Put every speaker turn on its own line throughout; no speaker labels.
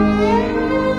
Música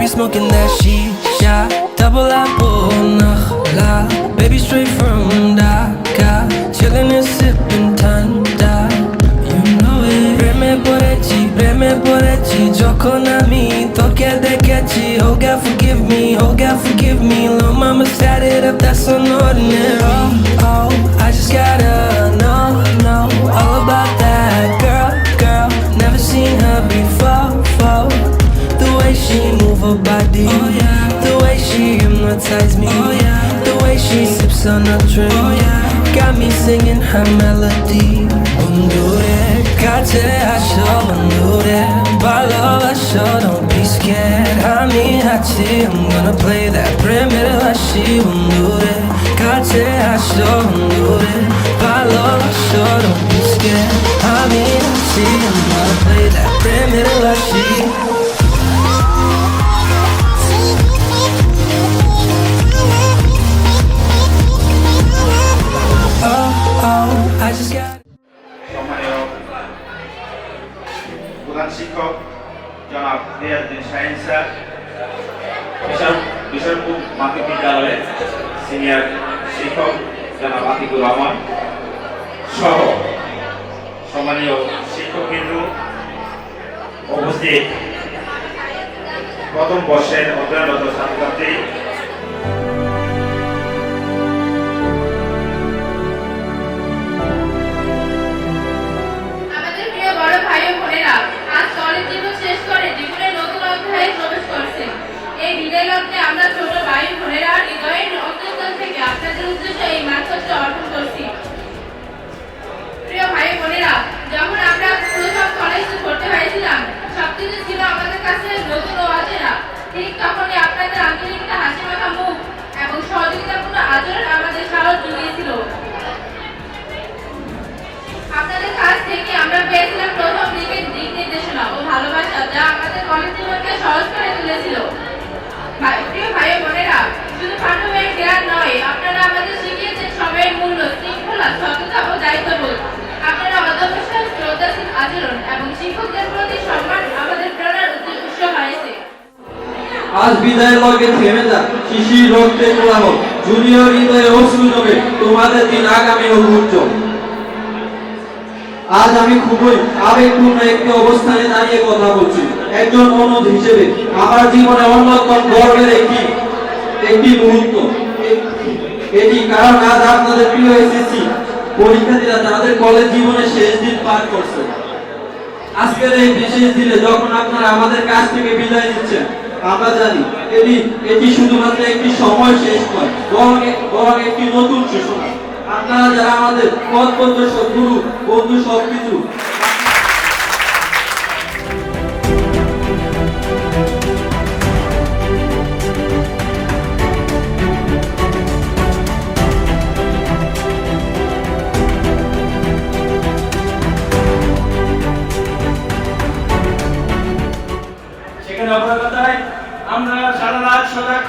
Baby smoking that shisha Double apple nahla Baby straight from Dhaka Chillin' and sippin' tanda You know it. Preme porechi, preme porechi Joko na mi, toke dekechi Oh God forgive me, oh God forgive me. Lil mama sat it up, that's unordinary Oh, oh, I just gotta hypnotize me. Oh, yeah. The way she sips on a drink oh, yeah. got me singing her melody. 오늘의 가제 아셔 오늘의 발로 아셔 Don't be scared 함이 하지 I'm gonna play that primitive 아쉬 오늘의 가제 아셔 오늘의 발로 아셔 Don't be scared 함이
하지 I'm gonna play that primitive 아쉬 sir Vishal Vishalpur মাধ্যমিক বিদ্যালয়ের senior শিক্ষক জনাব আতিকুর রহমান সহ সম্মানীয় শিক্ষকবৃন্দ উপস্থিত। প্রথম বর্ষের অধ্যয়নরত ছাত্রছাত্রী
সময়ের মূল্য শৃঙ্খলা সততা ও দায়িত্ববোধ। আপনারা অধ্যবসায় শ্রদ্ধাশীল আচরণ এবং শিক্ষকদের প্রতি সম্মান আমাদের প্রেরণার উৎস- হয়েছে।
আজ বিদায়ের লগে থেমে যা শিশির রক্তে কোলাহল জুনিয়র হৃদয়ে অশ্রু জমে তোমাদের দিন আগামী হোক উজ্জ্বল। আজ আমি খুবই আবেগপূর্ণ একটি অবস্থানে দাঁড়িয়ে কথা বলছি। একজন অনুজ হিসেবে আমার জীবনে অন্যতম গর্বের একটি একটি মুহূর্ত। এটি কারণ আজ আপনাদের প্রিয় এসএসসি পরীক্ষার্থীরা তাদের কলেজ জীবনের শেষ দিন পার করছে। আজকের এই বিশেষ দিনে যখন আপনারা আমাদের কাছ থেকে বিদায় নিচ্ছেন, আমরা জানি এটি এটি শুধুমাত্র একটি সময় শেষ নয়, বরং বরং একটি নতুন সূচনা আপনারা যারা আমাদের পথ প্রদর্শক, গুরু, বন্ধু, সবকিছু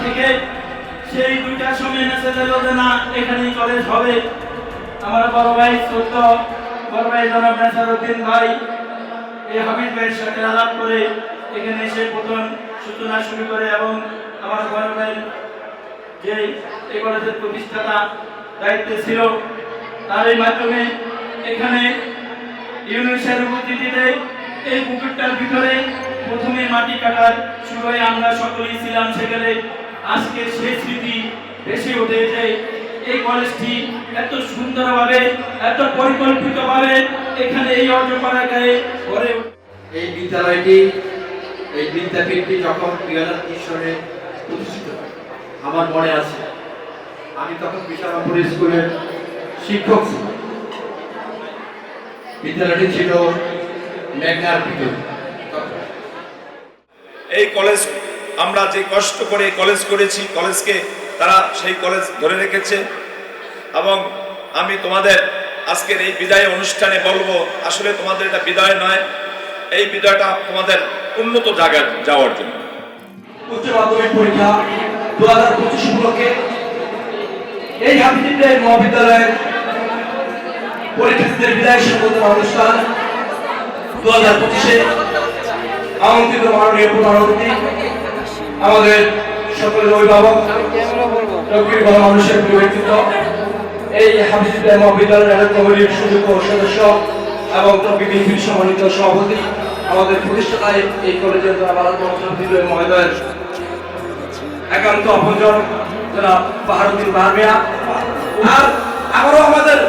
থেকে সেই দুইটার সময় মেসেজ এলো যে না, এখানেই কলেজ হবে। আমার বড় ভাই ছোট্ট, বড় ভাই জনাব নেসারউদ্দিন ভাই, এই হাবিব ভাইয়ের সাথে আলাপ করে এখানে এসে প্রথম সূচনা শুরু করে এবং আমার বড় ভাই যে এই কলেজের প্রতিষ্ঠাতা দায়িত্বে ছিল তারই মাধ্যমে এখানে ইউনিসের উপস্থিতিতে এই পুকুরটার ভিতরে প্রথমে মাটি কাটার শুরু হয়ে আমরা সকলেই ছিলাম সেখানে। আজকে সেই স্মৃতি ভেসে উঠে যে এই কলেজটি এত সুন্দরভাবে এত পরিকল্পিতভাবে এখানে এই অর্জপাড়া গায়ে গড়ে
এই বিদ্যালয়টি এই বিদ্যাপীঠটি যখন দুই হাজার তিন সালে প্রতিষ্ঠিত হয় আমার মনে আছে আমি তখন বিশালাপুর স্কুলের শিক্ষক ছিলাম। বিদ্যালয়টি ছিল মেঘনার ভিতর।
এই কলেজ আমরা যে কষ্ট করে কলেজ করেছি কলেজকে তারা সেই কলেজ ধরে রেখেছে। এবং আমি তোমাদের আজকের এই বিদায় অনুষ্ঠানে বলব, আসলে তোমাদের এটা বিদায় নয়, এই বিদায়টা তোমাদের উন্নত জায়গায় যাওয়ার জন্য।
উচ্চ মাধ্যমিক পরীক্ষা দু হাজার পঁচিশ উপলক্ষে এই হাবিজিদের মহাবিদ্যালয়ের পরীক্ষার্থীদের বিদায় সম্বোধনা অনুষ্ঠান দু হাজার পঁচিশে। আমন্ত্রিত মাননীয় প্রধানমন্ত্রী আমাদের সকলের অভিভাবক, লক্ষ্মীর ভালো মানুষের ব্যক্তিত্ব, এই হাবিজিদের মহাবিদ্যালয়ের কমিটির সুযোগ্য সদস্য এবং বিএনপির সম্মানিত সভাপতি, আমাদের প্রতিষ্ঠাতায় এই কলেজের দ্বারা মহোদয়ের একান্ত আপনজন যারা বাহারুদ্দিন বারমিয়া আর আবারও আমাদের,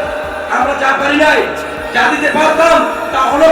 আমরা যা পারি নাই, যা দিতে পারতাম, তা অনক্ষম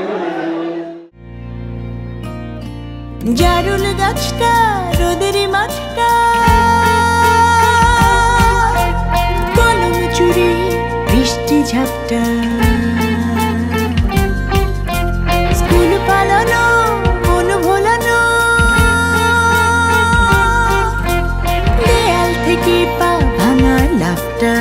জারুল গাছটা, রোদের মাঠটা। কলম চুরি, বৃষ্টি ঝাপটা। স্কুল পালানো, মন ভোলানো। দেয়াল থেকে পা ভাঙা লাফটা।